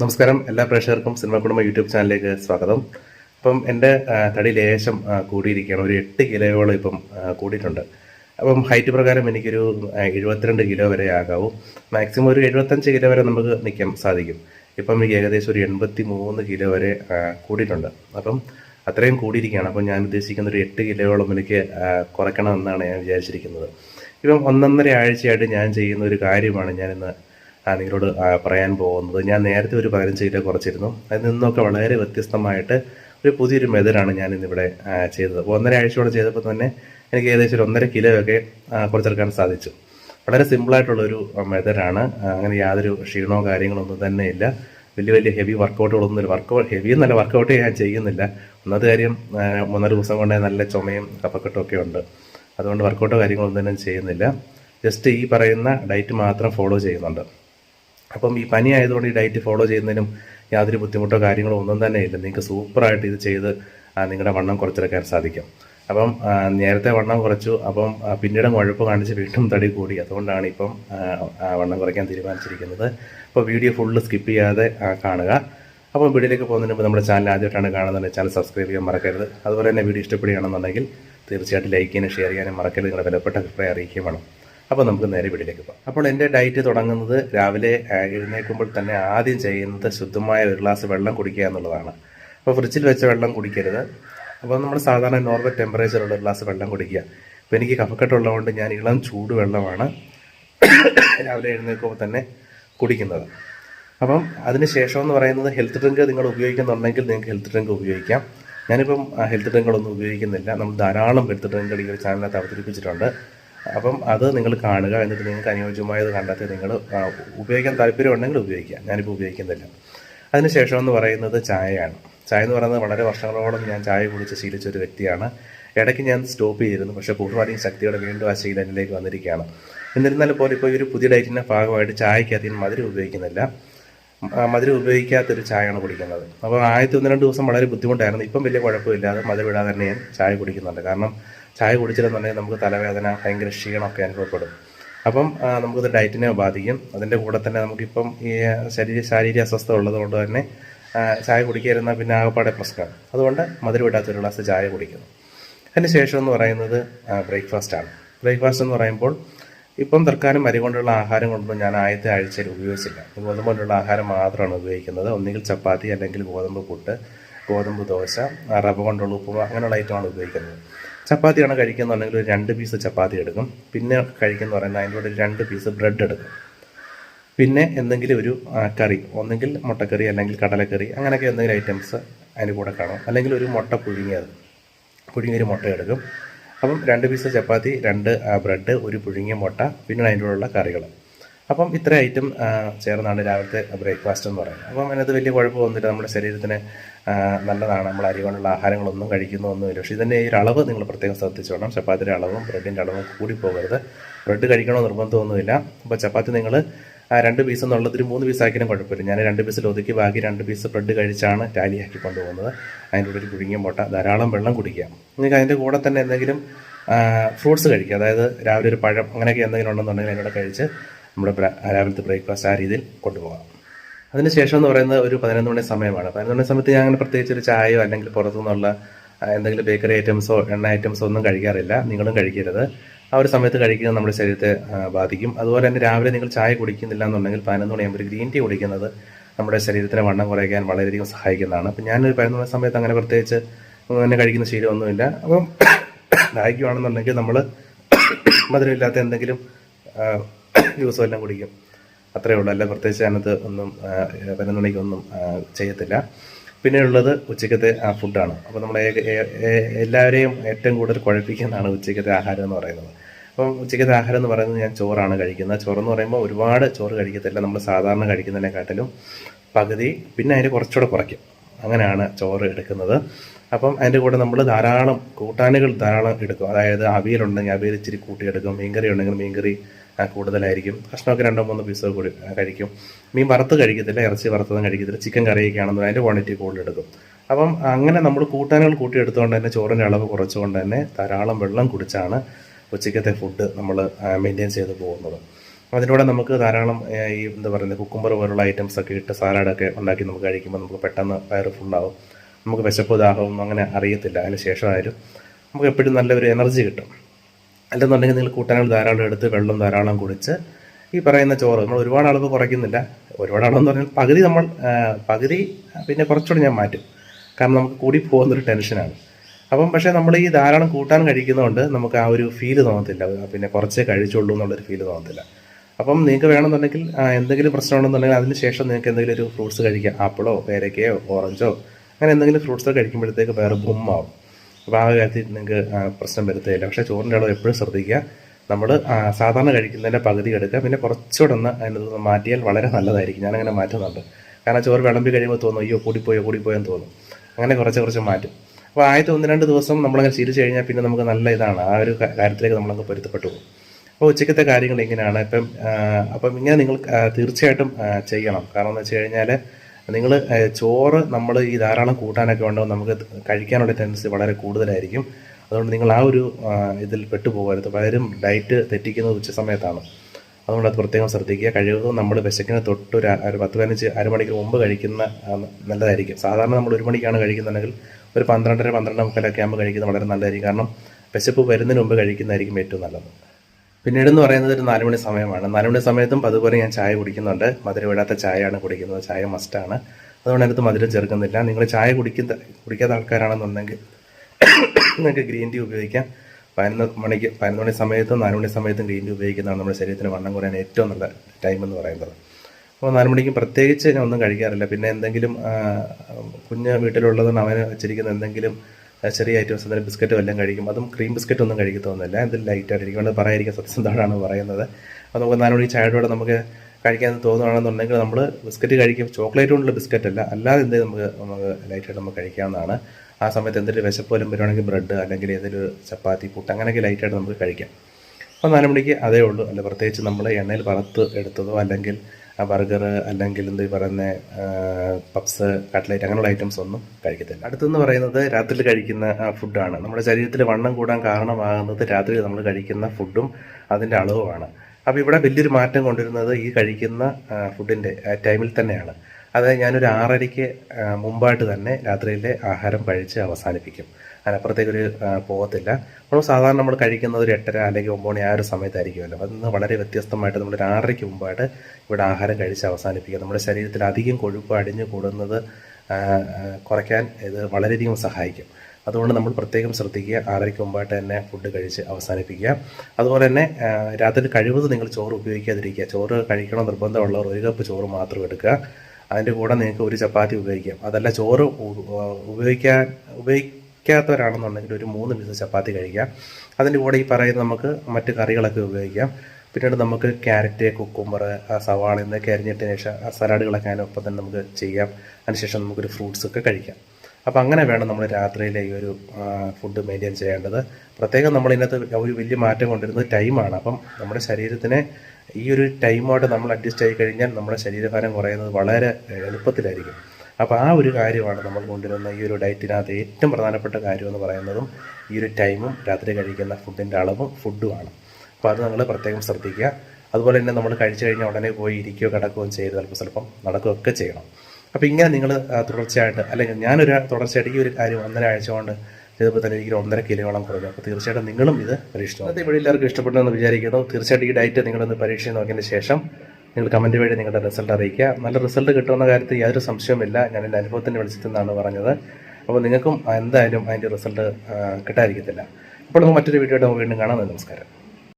നമസ്കാരം. എല്ലാ പ്രേക്ഷകർക്കും സിനിമ കുടുംബ യൂട്യൂബ് ചാനലിലേക്ക് സ്വാഗതം. അപ്പം എന്റെ തടി ലേശം കൂടിയിരിക്കുകയാണ്. ഒരു എട്ട് കിലോയോളം ഇപ്പം കൂടിയിട്ടുണ്ട്. അപ്പം ഹൈറ്റ് പ്രകാരം എനിക്കൊരു എഴുപത്തിരണ്ട് കിലോ വരെ ആകാവും. മാക്സിമം ഒരു എഴുപത്തഞ്ച് കിലോ വരെ നമുക്ക് നിൽക്കാൻ സാധിക്കും. ഇപ്പം എനിക്ക് ഏകദേശം ഒരു എൺപത്തി മൂന്ന് കിലോ വരെ കൂടിയിട്ടുണ്ട്. അപ്പം അത്രയും കൂടിയിരിക്കുകയാണ്. അപ്പം ഞാൻ ഉദ്ദേശിക്കുന്ന ഒരു എട്ട് കിലോയോളം എനിക്ക് കുറയ്ക്കണമെന്നാണ് ഞാൻ വിചാരിച്ചിരിക്കുന്നത്. ഇപ്പം ഒന്നൊന്നര ആഴ്ചയായിട്ട് ഞാൻ ചെയ്യുന്ന ഒരു കാര്യമാണ് ഞാനിന്ന് നിങ്ങളോട് പറയാൻ പോകുന്നത്. ഞാൻ നേരത്തെ ഒരു പതിനഞ്ച് കിലോ കുറച്ചിരുന്നു. അതിൽ നിന്നൊക്കെ വളരെ വ്യത്യസ്തമായിട്ട് ഒരു പുതിയൊരു മെതഡാണ് ഞാൻ ഇന്നിവിടെ ചെയ്തത്. ഒന്നര ആഴ്ചയോടെ ചെയ്തപ്പോൾ തന്നെ എനിക്ക് ഏകദേശം ഒരു ഒന്നര കിലോ ഒക്കെ ആ, കുറച്ചെടുക്കാൻ സാധിച്ചു. വളരെ സിമ്പിളായിട്ടുള്ളൊരു മെതഡാണ് അങ്ങനെ യാതൊരു ക്ഷീണമോ കാര്യങ്ങളോ ഒന്നും തന്നെ ഇല്ല വലിയ വലിയ ഹെവി വർക്കൗട്ടുകളൊന്നും ഇല്ല വർക്കൗട്ട് ഹെവി എന്നല്ല വർക്കൗട്ട് ഞാൻ ചെയ്യുന്നില്ല. ഒന്നാമത്തെ കാര്യം ഒന്നര ദിവസം കൊണ്ടേ നല്ല ചുമയും കഫക്കെട്ടൊക്കെ ഉണ്ട്. അതുകൊണ്ട് വർക്കൗട്ടോ കാര്യങ്ങളൊന്നും തന്നെ ചെയ്യുന്നില്ല. ജസ്റ്റ് ഈ പറയുന്ന ഡയറ്റ് മാത്രം ഫോളോ ചെയ്യുന്നുണ്ട്. അപ്പം ഈ പനി ആയതുകൊണ്ട് ഈ ഡയറ്റ് ഫോളോ ചെയ്യുന്നതിനും യാതൊരു ബുദ്ധിമുട്ടോ കാര്യങ്ങളോ ഒന്നും തന്നെ ഇല്ല. നിങ്ങൾക്ക് സൂപ്പറായിട്ട് ഇത് ചെയ്ത് നിങ്ങളുടെ വണ്ണം കുറച്ചെടുക്കാൻ സാധിക്കും. അപ്പം നേരത്തെ വണ്ണം കുറച്ചു അപ്പം പിന്നീടും കുഴപ്പം കാണിച്ച് വീണ്ടും തടി കൂടി. അതുകൊണ്ടാണ് ഇപ്പം വണ്ണം കുറയ്ക്കാൻ തീരുമാനിച്ചിരിക്കുന്നത്. അപ്പോൾ വീഡിയോ ഫുള്ള് സ്കിപ്പ് ചെയ്യാതെ കാണുക. അപ്പോൾ വീഡിയോയിലേക്ക് പോകുന്നതിന് മുമ്പ് നമ്മുടെ ചാനൽ ആദ്യമായിട്ടാണ് കാണുന്നത് ചാനൽ സബ്സ്ക്രൈബ് ചെയ്യാൻ മറക്കരുത്. അതുപോലെ തന്നെ വീഡിയോ ഇഷ്ടപ്പെടുകയാണെന്നുണ്ടെങ്കിൽ തീർച്ചയായിട്ടും ലൈക്ക് ചെയ്യാനും ഷെയർ ചെയ്യാനും മറക്കരുത്. നിങ്ങളുടെ വിലപ്പെട്ട അഭിപ്രായം അറിയിക്കുകയും വേണം. അപ്പോൾ നമുക്ക് നേരെ വീട്ടിലേക്ക് പോകാം. അപ്പോൾ എന്റെ ഡയറ്റ് തുടങ്ങുന്നത് രാവിലെ എഴുന്നേൽക്കുമ്പോൾ തന്നെ ആദ്യം ചെയ്യുന്നത് ശുദ്ധമായ ഒരു ഗ്ലാസ് വെള്ളം കുടിക്കുക എന്നുള്ളതാണ്. അപ്പോൾ ഫ്രിഡ്ജിൽ വെച്ച വെള്ളം കുടിക്കരുത്. അപ്പോൾ നമ്മൾ സാധാരണ നോർമൽ ടെമ്പറേച്ചറുള്ള ഒരു ഗ്ലാസ് വെള്ളം കുടിക്കുക. അപ്പോൾ എനിക്ക് കഫക്കെട്ടുള്ളതുകൊണ്ട് ഞാൻ ഇളം ചൂട് വെള്ളമാണ് രാവിലെ എഴുന്നേൽക്കുമ്പോൾ തന്നെ കുടിക്കുന്നത്. അപ്പം അതിന് ശേഷം എന്ന് പറയുന്നത് ഹെൽത്ത് ഡ്രിങ്ക് നിങ്ങൾ ഉപയോഗിക്കുന്നുണ്ടെങ്കിൽ നിങ്ങൾക്ക് ഹെൽത്ത് ഡ്രിങ്ക് ഉപയോഗിക്കാം. ഞാനിപ്പം ഹെൽത്ത് ഡ്രിങ്കുകളൊന്നും ഉപയോഗിക്കുന്നില്ല. നമ്മൾ ധാരാളം ഹെൽത്ത് ഡ്രിങ്കുകൾ ഈ ഒരു ചാനലിനകത്ത് അവതരിപ്പിച്ചിട്ടുണ്ട്. അപ്പം അത് നിങ്ങൾ കാണുക എന്നിട്ട് നിങ്ങൾക്ക് അനുയോജ്യമായത് കണ്ടെത്തി നിങ്ങൾ ഉപയോഗിക്കാൻ താല്പര്യമുണ്ടെങ്കിൽ ഉപയോഗിക്കുക. ഞാനിപ്പോൾ ഉപയോഗിക്കുന്നില്ല. അതിനുശേഷം എന്ന് പറയുന്നത് ചായയാണ്. ചായ എന്ന് പറയുന്നത് വളരെ വർഷങ്ങളോളം ഞാൻ ചായ കുടിച്ച് ശീലിച്ച ഒരു വ്യക്തിയാണ്. ഇടയ്ക്ക് ഞാൻ സ്റ്റോപ്പ് ചെയ്തിരുന്നു. പക്ഷേ പൂർവാധികം ശക്തിയോടെ വീണ്ടും ആ ശീലം എന്നിലേക്ക് വന്നിരിക്കുകയാണ്. എന്നിരുന്നാലും പോലും ഇപ്പോൾ ഈ ഒരു പുതിയ ഡയറ്റിന്റെ ഭാഗമായിട്ട് ചായയ്ക്ക് അധികം മധുരം ഉപയോഗിക്കുന്നില്ല. മധുരം ഉപയോഗിക്കാത്തൊരു ചായയാണ് കുടിക്കുന്നത്. അപ്പോൾ ആദ്യത്തെ ഒന്ന് രണ്ട് ദിവസം വളരെ ബുദ്ധിമുട്ടായിരുന്നു. ഇപ്പം വലിയ കുഴപ്പമില്ലാതെ മധുരം ഇടാതെ തന്നെ ഞാൻ ചായ കുടിക്കുന്നുണ്ട്. കാരണം ചായ കുടിച്ചില്ലെന്നുണ്ടെങ്കിൽ നമുക്ക് തലവേദന ഭയങ്കര ക്ഷീണമൊക്കെ അനുഭവപ്പെടും. അപ്പം നമുക്കത് ഡയറ്റിനെ ബാധിക്കും. അതിന്റെ കൂടെ തന്നെ നമുക്കിപ്പം ഈ ശരീര ശാരീരിക അസ്വസ്ഥത ഉള്ളതുകൊണ്ട് തന്നെ ചായ കുടിക്കാതിരുന്നാൽ പിന്നെ ആകപ്പാടെ പ്രശ്നമാണ്. അതുകൊണ്ട് മധുരം ഇടാത്തൊരു ഗ്ലാസ് ചായ കുടിക്കുന്നു. അതിന് ശേഷം എന്ന് പറയുന്നത് ബ്രേക്ക്ഫാസ്റ്റാണ് ബ്രേക്ക്ഫാസ്റ്റ് എന്ന് പറയുമ്പോൾ ഇപ്പം തൽക്കാലം അരി കൊണ്ടുള്ള ആഹാരം കൊണ്ടൊന്നും ഞാൻ ആദ്യത്തെ ആഴ്ചയിൽ ഉപയോഗിച്ചില്ല. ഗോതമ്പ് കൊണ്ടുള്ള ആഹാരം മാത്രമാണ് ഉപയോഗിക്കുന്നത്. ഒന്നുകിൽ ചപ്പാത്തി അല്ലെങ്കിൽ ഗോതമ്പ് പുട്ട് ഗോതമ്പ് ദോശ റവ കൊണ്ടുള്ള ഉപ്പ് അങ്ങനെയുള്ള ഐറ്റമാണ് ഉപയോഗിക്കുന്നത്. ചപ്പാത്തിയാണ് കഴിക്കുന്നുണ്ടെങ്കിൽ ഒരു രണ്ട് പീസ് ചപ്പാത്തി എടുക്കും. പിന്നെ കഴിക്കുന്ന പറയുന്നത് അതിന്റെ കൂടെ രണ്ട് പീസ് ബ്രെഡ് എടുക്കും. പിന്നെ എന്തെങ്കിലും ഒരു കറി. ഒന്നെങ്കിൽ മുട്ടക്കറി അല്ലെങ്കിൽ കടലക്കറി. അങ്ങനെയൊക്കെ എന്തെങ്കിലും ഐറ്റംസ് അതിന്റെ കൂടെ കാണും. അല്ലെങ്കിൽ ഒരു മുട്ട പുഴുങ്ങിയത് പുഴുങ്ങിയൊരു മുട്ട എടുക്കും. അപ്പം രണ്ട് പീസ് ചപ്പാത്തി രണ്ട് ബ്രെഡ് ഒരു പുഴുങ്ങിയ മുട്ട പിന്നെ അതിന്റെ കൂടെയുള്ള കറികൾ. അപ്പം ഇത്ര ഐറ്റം ചേർന്നാണ് രാവിലത്തെ ബ്രേക്ക്ഫാസ്റ്റ് എന്ന് പറയുന്നത്. അപ്പം അതിനകത്ത് വലിയ കുഴപ്പമൊന്നുമില്ല നമ്മുടെ ശരീരത്തിന് നല്ലതാണ്. നമ്മൾ അരി കൊണ്ടുള്ള ആഹാരങ്ങളൊന്നും കഴിക്കുന്നൊന്നുമില്ല. പക്ഷേ ഇതിന്റെ ഈ ഒരു അളവ് നിങ്ങൾ പ്രത്യേകം ശ്രദ്ധിച്ചോണം ചപ്പാത്തിന്റെ അളവും ബ്രെഡിന്റെ അളവും കൂടി പോകരുത്. ബ്രെഡ് കഴിക്കണമെന്ന് നിർബന്ധമൊന്നുമില്ല. അപ്പോൾ ചപ്പാത്തി നിങ്ങൾ രണ്ട് പീസ് എന്നുള്ളത് ഒരു മൂന്ന് പീസ് ആക്കിയാലും കുഴപ്പമില്ല. ഞാൻ രണ്ട് പീസിൽ ഒതുക്കി ബാക്കി രണ്ട് പീസ് ബ്രെഡ് കഴിച്ചാണ് ടാലിയാക്കി കൊണ്ടുപോകുന്നത്. അതിന്റെ കൂടെ ഒരു പുഴുങ്ങിയ മുട്ട ധാരാളം വെള്ളം കുടിക്കാം നിങ്ങൾക്ക് അതിന്റെ കൂടെ തന്നെ എന്തെങ്കിലും ഫ്രൂട്ട്സ് കഴിക്കുക. അതായത് രാവിലെ ഒരു പഴം അങ്ങനെയൊക്കെ എന്തെങ്കിലും ഉണ്ടെന്നുണ്ടെങ്കിൽ അതിനോട് കഴിച്ച് നമ്മുടെ രാവിലത്തെ ബ്രേക്ക്ഫാസ്റ്റ് ആ രീതിയിൽ കൊണ്ടുപോകാം. അതിനുശേഷം എന്ന് പറയുന്നത് ഒരു പതിനൊന്ന് മണി സമയമാണ്. പതിനൊന്ന് മണി സമയത്ത് ഞാൻ അങ്ങനെ പ്രത്യേകിച്ച് ഒരു ചായയോ അല്ലെങ്കിൽ പുറത്തുനിന്നുള്ള എന്തെങ്കിലും ബേക്കറി ഐറ്റംസോ എണ്ണ ഐറ്റംസോ ഒന്നും കഴിക്കാറില്ല. നിങ്ങളും കഴിക്കരുത്. ആ ഒരു സമയത്ത് കഴിക്കുന്നത് നമ്മുടെ ശരീരത്തെ ബാധിക്കും. അതുപോലെ തന്നെ രാവിലെ നിങ്ങൾ ചായ കുടിക്കുന്നില്ല എന്നുണ്ടെങ്കിൽ പതിനൊന്ന് മണിയാകുമ്പോൾ ഒരു ഗ്രീൻ ടീ കുടിക്കുന്നത് നമ്മുടെ ശരീരത്തിന് വണ്ണം കുറയ്ക്കാൻ വളരെയധികം സഹായിക്കുന്നതാണ്. അപ്പം ഞാനൊരു പതിനൊന്ന് മണി സമയത്ത് അങ്ങനെ പ്രത്യേകിച്ച് തന്നെ കഴിക്കുന്ന ശീലമൊന്നുമില്ല. അപ്പം ദാഹിക്കുകയാണെന്നുണ്ടെങ്കിൽ നമ്മൾ മധുരമില്ലാത്ത എന്തെങ്കിലും ജ്യൂസോ എല്ലാം കുടിക്കും. അത്രേ ഉള്ളൂ. അല്ല പ്രത്യേകിച്ച് അതിനകത്ത് ഒന്നും ആ, പതിനൊന്ന് മണിക്കൊന്നും ചെയ്യത്തില്ല. പിന്നെ ഉള്ളത് ഉച്ചക്കത്തെ ഫുഡാണ്. അപ്പോൾ നമ്മൾ എല്ലാവരെയും ഏറ്റവും കൂടുതൽ കുഴപ്പിക്കുന്നതാണ് ഉച്ചക്കത്തെ ആഹാരം എന്ന് പറയുന്നത്. അപ്പം ഉച്ചക്കത്തെ ആഹാരം എന്ന് പറയുന്നത് ഞാൻ ചോറാണ് കഴിക്കുന്നത്. ചോറെന്ന് പറയുമ്പോൾ ഒരുപാട് ചോറ് കഴിക്കത്തില്ല. നമ്മൾ സാധാരണ കഴിക്കുന്നതിനെക്കാട്ടിലും പകുതി പിന്നെ അതിന് കുറച്ചുകൂടെ കുറയ്ക്കും. അങ്ങനെയാണ് ചോറ് എടുക്കുന്നത്. അപ്പം അതിന്റെ കൂടെ നമ്മൾ ധാരാളം കൂട്ടാനുകൾ ധാരാളം എടുക്കും. അതായത് അവിയലുണ്ടെങ്കിൽ അവിയൽ ഇച്ചിരി കൂട്ടിയെടുക്കും. മീൻകറി ഉണ്ടെങ്കിൽ മീൻകറി കൂടുതലായിരിക്കും. കഷ്ണമൊക്കെ രണ്ടോ മൂന്നോ പീസോ കൂടി കഴിക്കും. മീൻ വറുത്ത് കഴിക്കത്തില്ല ഇറച്ചി വറുത്തതും കഴിക്കത്തില്ല ചിക്കൻ കറിയൊക്കെ ആണെന്ന് അതിന്റെ ക്വാണ്ടിറ്റി കൂടുതലെടുക്കും. അപ്പം അങ്ങനെ നമ്മൾ കൂട്ടാനുകൾ കൂട്ടിയെടുത്തുകൊണ്ട് തന്നെ ചോറിന്റെ അളവ് കുറച്ചുകൊണ്ട് തന്നെ ധാരാളം വെള്ളം കുടിച്ചാണ് ഉച്ചക്കത്തെ ഫുഡ് നമ്മൾ മെയിന്റെയിൻ ചെയ്ത് പോകുന്നത്. അതിലൂടെ നമുക്ക് ധാരാളം ഈ എന്താ പറയുന്നത് കുക്കുംബർ പോലുള്ള ഐറ്റംസ് ഒക്കെ ഇട്ട് സാലാഡൊക്കെ ഉണ്ടാക്കി നമുക്ക് കഴിക്കുമ്പോൾ നമുക്ക് പെട്ടെന്ന് വയറ് ഫുള്ളാവും നമുക്ക് വിശപ്പ് ദാഹവും അങ്ങനെ അറിയത്തില്ല. അതിന് ശേഷമായാലും നമുക്ക് എപ്പോഴും നല്ലൊരു എനർജി കിട്ടും. അല്ലെന്നുണ്ടെങ്കിൽ നിങ്ങൾ കൂട്ടാനുകൾ ധാരാളം എടുത്ത് വെള്ളം ധാരാളം കുടിച്ച് ഈ പറയുന്ന ചോറ് നമ്മൾ ഒരുപാട് അളവ് കുറയ്ക്കുന്നില്ല. ഒരുപാട് അളവെന്ന് പറഞ്ഞാൽ പകുതി നമ്മൾ പകുതി പിന്നെ കുറച്ചുകൂടി ഞാൻ മാറ്റും. കാരണം നമുക്ക് കൂടി പോകുന്നൊരു ടെൻഷനാണ്. അപ്പം പക്ഷേ നമ്മൾ ഈ ധാരാളം കൂട്ടാൻ കഴിക്കുന്നതുകൊണ്ട് നമുക്ക് ആ ഒരു ഫീൽ തോന്നത്തില്ല. പിന്നെ കുറച്ചേ കഴിച്ചുള്ളൂ എന്നുള്ളൊരു ഫീൽ തോന്നത്തില്ല. അപ്പം നിങ്ങൾക്ക് വേണമെന്നുണ്ടെങ്കിൽ എന്തെങ്കിലും പ്രശ്നമുണ്ടെന്നുണ്ടെങ്കിൽ അതിന് ശേഷം നിങ്ങൾക്ക് എന്തെങ്കിലും ഒരു ഫ്രൂട്ട്സ് കഴിക്കാം. ആപ്പിളോ പേരക്കയോ ഓറഞ്ചോ അങ്ങനെ എന്തെങ്കിലും ഫ്രൂട്ട്സ് കഴിക്കുമ്പോഴത്തേക്ക് വേറെ ബുമ്മാവും അപ്പോൾ നിങ്ങൾക്ക് പ്രശ്നം വരുത്തുകയില്ല പക്ഷേ ചോറിന്റെ അളവ് എപ്പോഴും ശ്രദ്ധിക്കുക. നമ്മൾ സാധാരണ കഴിക്കുന്നതിന്റെ പകുതി എടുക്കുക. പിന്നെ കുറച്ചുകൂടെ ഒന്ന് അതിനകത്ത് മാറ്റിയാൽ വളരെ നല്ലതായിരിക്കും. ഞാനങ്ങനെ മാറ്റുന്നുണ്ട്. കാരണം ചോറ് വിളമ്പി കഴിയുമ്പോൾ തോന്നും അയ്യോ കൂടിപ്പോയോ കൂടിപ്പോയോ എന്ന് തോന്നും. അങ്ങനെ കുറച്ച് കുറച്ച് മാറ്റും. അപ്പോൾ ആദ്യത്തെ ഒന്ന് രണ്ട് ദിവസം നമ്മളങ്ങനെ ശീലിച്ച് കഴിഞ്ഞാൽ പിന്നെ നമുക്ക് നല്ല ഇതാണ്. ആ ഒരു കാര്യത്തിലേക്ക് നമ്മളങ്ങ് പൊരുത്തപ്പെട്ടു പോകും. അപ്പോൾ ഉച്ചക്കത്തെ കാര്യങ്ങൾ ഇങ്ങനെയാണ്. ഇപ്പം അപ്പം ഇങ്ങനെ നിങ്ങൾ തീർച്ചയായിട്ടും ചെയ്യണം. കാരണം എന്ന് വെച്ച് കഴിഞ്ഞാൽ നിങ്ങൾ ചോറ് നമ്മൾ ഈ ധാരാളം കൂട്ടാനൊക്കെ ഉണ്ടോ നമുക്ക് കഴിക്കാനുള്ള ടെൻഡൻസി വളരെ കൂടുതലായിരിക്കും. അതുകൊണ്ട് നിങ്ങൾ ആ ഒരു ഇതിൽ പെട്ടുപോകരുത്. പലരും ഡയറ്റ് തെറ്റിക്കുന്നത് ഉച്ച സമയത്താണ് അതുകൊണ്ട് അത് പ്രത്യേകം ശ്രദ്ധിക്കുക. കഴിവതും നമ്മൾ വിശക്കിന് തൊട്ട് ഒരു ഒരു പത്ത് പതിനഞ്ച് അരമണിക്ക് മുമ്പ് കഴിക്കുന്ന നല്ലതായിരിക്കും. സാധാരണ നമ്മൾ ഒരു മണിക്കാണ് കഴിക്കുന്നുണ്ടെങ്കിൽ ഒരു പന്ത്രണ്ടര പന്ത്രണ്ട് മുക്കാലൊക്കെ ആകുമ്പോൾ കഴിക്കുന്നത് വളരെ നല്ലതായിരിക്കും. കാരണം വിശപ്പ് വരുന്നതിന് മുമ്പ് കഴിക്കുന്നതായിരിക്കും ഏറ്റവും നല്ലത്. പിന്നീട് എന്ന് പറയുന്നത് ഒരു നാലുമണി സമയമാണ്. നാലുമണി സമയത്തും അതുപോലെ ഞാൻ ചായ കുടിക്കുന്നുണ്ട്. മധുരം ഇടാത്ത ചായയാണ് കുടിക്കുന്നത്. ചായ മസ്റ്റാണ് അതുകൊണ്ട് അതിനകത്ത് മധുരം ചേർക്കുന്നില്ല. നിങ്ങൾ ചായ കുടിക്കുന്ന കുടിക്കാത്ത ആൾക്കാരാണെന്നുണ്ടെങ്കിൽ നിങ്ങൾക്ക് ഗ്രീൻ ടീ ഉപയോഗിക്കാം. പതിനൊന്ന് മണിക്ക് പതിനൊന്ന് മണി സമയത്തും നാല് മണി സമയത്തും ഗ്രീൻ ടീ ഉപയോഗിക്കുന്നതാണ് നമ്മുടെ ശരീരത്തിന് വണ്ണം കുറയാൻ ഏറ്റവും നല്ല ടൈം എന്ന് പറയുന്നത്. അപ്പോൾ നാല് മണിക്ക് പ്രത്യേകിച്ച് ഞാൻ ഒന്നും കഴിക്കാറില്ല. പിന്നെ എന്തെങ്കിലും കുഞ്ഞ് വീട്ടിലുള്ളതുകൊണ്ട് അവന് വെച്ചിരിക്കുന്ന എന്തെങ്കിലും ചെറിയ ഐറ്റംസ് എന്തെങ്കിലും ബിസ്ക്കറ്റ് എല്ലാം കഴിക്കും. അതും ക്രീം ബിസ്ക്കറ്റ് ഒന്നും കഴിക്കത്തൊന്നുമില്ല. എന്തെങ്കിലും ലൈറ്റായിട്ടിരിക്കും അതുകൊണ്ട് പറയാതിരിക്കാൻ സത്യസന്ധമാണ് പറയുന്നത്. അപ്പോൾ നമുക്ക് നാല് മണിക്ക് ചായയോടെ നമുക്ക് കഴിക്കാൻ തോന്നുകയാണെന്നുണ്ടെങ്കിൽ നമ്മൾ ബിസ്ക്കറ്റ് കഴിക്കും. ചോക്ലേറ്റ് കൊണ്ടുള്ള ബിസ്ക്കറ്റ് അല്ല. അല്ലാതെ എന്തെങ്കിലും നമുക്ക് നമുക്ക് ലൈറ്റായിട്ട് നമുക്ക് കഴിക്കാവുന്നതാണ്. ആ സമയത്ത് എന്തെങ്കിലും വിശപ്പ് വല്ലതും വരുവാണെങ്കിൽ ബ്രെഡ് അല്ലെങ്കിൽ ഏതെങ്കിലും ചപ്പാത്തി പുട്ട് അങ്ങനെയൊക്കെ ലൈറ്റായിട്ട് നമുക്ക് കഴിക്കാം. അപ്പോൾ നാലുമണിക്ക് അതേ ഉള്ളൂ. അല്ല പ്രത്യേകിച്ച് നമ്മൾ എണ്ണയിൽ വറുത്ത് എടുത്തതോ അല്ലെങ്കിൽ ബർഗർ അല്ലെങ്കിൽ എന്ത് പറയുന്ന പപ്സ് കട്ട്ലേറ്റ് അങ്ങനെയുള്ള ഐറ്റംസ് ഒന്നും കഴിക്കത്തില്ല. അടുത്തെന്ന് പറയുന്നത് രാത്രിയിൽ കഴിക്കുന്ന ഫുഡാണ് നമ്മുടെ ശരീരത്തിൽ വണ്ണം കൂടാൻ കാരണമാകുന്നത് രാത്രി നമ്മൾ കഴിക്കുന്ന ഫുഡും അതിന്റെ അളവുമാണ്. അപ്പോൾ ഇവിടെ വലിയൊരു മാറ്റം കൊണ്ടുവരുന്നത് ഈ കഴിക്കുന്ന ഫുഡിന്റെ ടൈമിൽ തന്നെയാണ്. അതായത് ഞാനൊരു ആറരയ്ക്ക് മുമ്പായിട്ട് തന്നെ രാത്രിയിലെ ആഹാരം കഴിച്ച് അവസാനിപ്പിക്കും. അതിനപ്പുറത്തേക്കൊരു പോകത്തില്ല. നമ്മൾ സാധാരണ നമ്മൾ കഴിക്കുന്നത് ഒരു എട്ടര അല്ലെങ്കിൽ ഒമ്പത് മണി ആ ഒരു സമയത്തായിരിക്കുമല്ലോ. നിന്ന് വളരെ വ്യത്യസ്തമായിട്ട് നമ്മൾ ഒരു ആറരയ്ക്ക് മുമ്പായിട്ട് ഇവിടെ ആഹാരം കഴിച്ച് അവസാനിപ്പിക്കുക. നമ്മുടെ ശരീരത്തിൽ അധികം കൊഴുപ്പ് അടിഞ്ഞു കൂടുന്നത് കുറയ്ക്കാൻ ഇത് വളരെയധികം സഹായിക്കും. അതുകൊണ്ട് നമ്മൾ പ്രത്യേകം ശ്രദ്ധിക്കുക. ആറരയ്ക്ക് മുമ്പായിട്ട് തന്നെ ഫുഡ് കഴിച്ച് അവസാനിപ്പിക്കുക. അതുപോലെ തന്നെ രാത്രി കഴിവതും നിങ്ങൾ ചോറ് ഉപയോഗിക്കാതിരിക്കുക. ചോറ് കഴിക്കണം നിർബന്ധമുള്ളവർ ഒരു കപ്പ് ചോറ് മാത്രം എടുക്കുക. അതിന്റെ കൂടെ നിങ്ങൾക്ക് ഒരു ചപ്പാത്തി ഉപയോഗിക്കാം. അതല്ല ചോറ് ഉപയോഗിക്കാൻ ഉപയോഗിക്കാൻ ഉപയോഗിക്കാത്തവരാണെന്നുണ്ടെങ്കിൽ ഒരു മൂന്ന് പീസ് ചപ്പാത്തി കഴിക്കാം. അതിന്റെ കൂടെ ഈ പറയുന്ന നമുക്ക് മറ്റ് കറികളൊക്കെ ഉപയോഗിക്കാം. പിന്നീട് നമുക്ക് ക്യാരറ്റ് കുക്കുംബർ സവാള എന്നൊക്കെ അരിഞ്ഞിട്ടതിന് ശേഷം ആ സലാഡുകളൊക്കെ അതിനൊപ്പം തന്നെ നമുക്ക് ചെയ്യാം. അതിനുശേഷം നമുക്കൊരു ഫ്രൂട്ട്സ് ഒക്കെ കഴിക്കാം. അപ്പോൾ അങ്ങനെ വേണം നമ്മൾ രാത്രിയിലെ ഈ ഒരു ഫുഡ് മെയിന്റെയിൻ ചെയ്യേണ്ടത്. പ്രത്യേകം നമ്മൾ ഇതിനകത്ത് ഒരു വലിയ മാറ്റം കൊണ്ടുവരുന്നത് ടൈമാണ് അപ്പം നമ്മുടെ ശരീരത്തിനെ ഈ ഒരു ടൈമായിട്ട് നമ്മൾ അഡ്ജസ്റ്റ് ആയി കഴിഞ്ഞാൽ നമ്മുടെ ശരീരഭാരം കുറയുന്നത് വളരെ എളുപ്പത്തിലായിരിക്കും. അപ്പോൾ ആ ഒരു കാര്യമാണ് നമ്മൾ കൊണ്ടുവരുന്ന ഈ ഒരു ഡയറ്റിനകത്ത് ഏറ്റവും പ്രധാനപ്പെട്ട കാര്യമെന്ന് പറയുന്നതും ഈ ഒരു ടൈമും രാത്രി കഴിക്കുന്ന ഫുഡിന്റെ അളവും ഫുഡുമാണ് അപ്പോൾ അത് നമ്മൾ പ്രത്യേകം ശ്രദ്ധിക്കുക. അതുപോലെ തന്നെ നമ്മൾ കഴിച്ചു കഴിഞ്ഞാൽ ഉടനെ പോയി ഇരിക്കുകയോ കിടക്കുകയോ ചെയ്ത് ചിലപ്പോൾ ചിലപ്പം നടക്കുകയൊക്കെ ചെയ്യണം. അപ്പോൾ ഇങ്ങനെ നിങ്ങൾ തുടർച്ചയായിട്ട് അല്ലെങ്കിൽ ഞാനൊരു തുടർച്ചയായിട്ട് ഈ ഒരു കാര്യം ഒന്നര ആഴ്ച കൊണ്ട് ചെയ്തപ്പോൾ തന്നെ എനിക്ക് ഒന്നര കിലോളം കുറഞ്ഞു. അപ്പോൾ തീർച്ചയായിട്ടും നിങ്ങളും ഇത് പരീക്ഷിച്ചു നോക്കുക. ഇവിടെ എല്ലാവർക്കും ഇഷ്ടപ്പെട്ടെന്ന് വിചാരിക്കുന്നു. തീർച്ചയായിട്ടും ഈ ഡയറ്റ് നിങ്ങളൊന്ന് പരീക്ഷിച്ച് നോക്കിയതിന് ശേഷം നിങ്ങൾ കമന്റ് വഴി നിങ്ങളുടെ റിസൾട്ട് അറിയിക്കുക. നല്ല റിസൾട്ട് കിട്ടുന്ന കാര്യത്തിൽ യാതൊരു സംശയവുമില്ല. ഞാൻ എന്റെ അനുഭവത്തിന്റെ വെളിച്ചത്തിൽ നിന്നാണ് പറഞ്ഞത്. അപ്പോൾ നിങ്ങൾക്കും എന്തായാലും അതിന്റെ റിസൾട്ട് കിട്ടാതിരിക്കത്തില്ല. അപ്പോൾ നമുക്ക് മറ്റൊരു വീഡിയോ വീണ്ടും കാണാം. നമസ്കാരം.